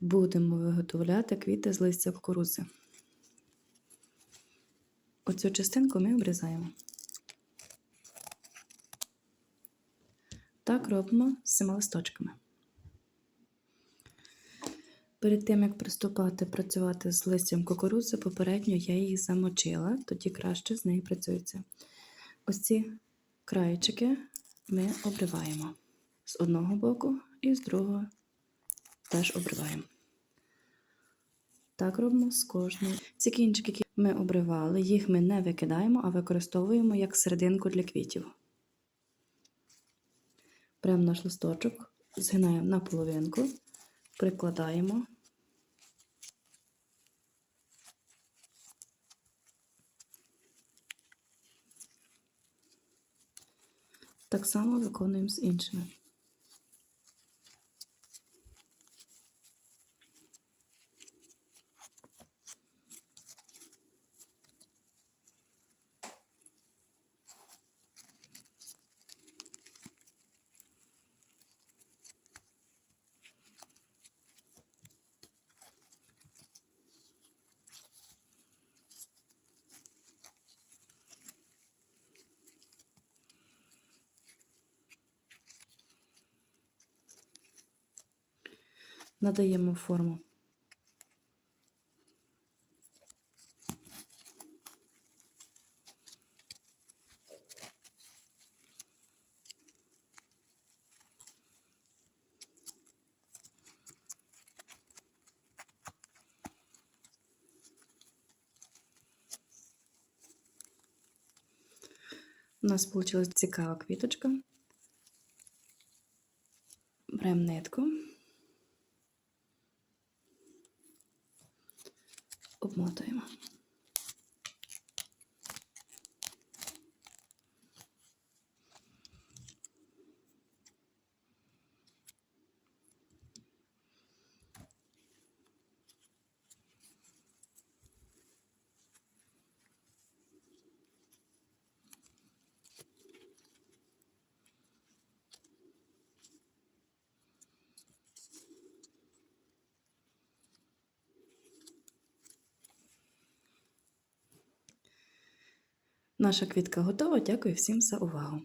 Будемо виготовляти квіти з листя кукурудзи. Оцю частинку ми обрізаємо. Так робимо з цими листочками. Перед тим, як приступати працювати з листям кукурудзи, попередньо я її замочила, тоді краще з нею працюється. Ось ці краєчики ми обриваємо з одного боку і з другого теж обриваємо. Так робимо з кожною. Ці кінчики, які ми обривали, їх ми не викидаємо, а використовуємо як серединку для квітів. Беремо наш листочок, згинаємо на половинку, прикладаємо. Так само виконуємо з іншими. Надаємо форму. У нас вийшла цікава квіточка. Беремо нитку. Обмотуємо. Наша квітка готова. Дякую всім за увагу!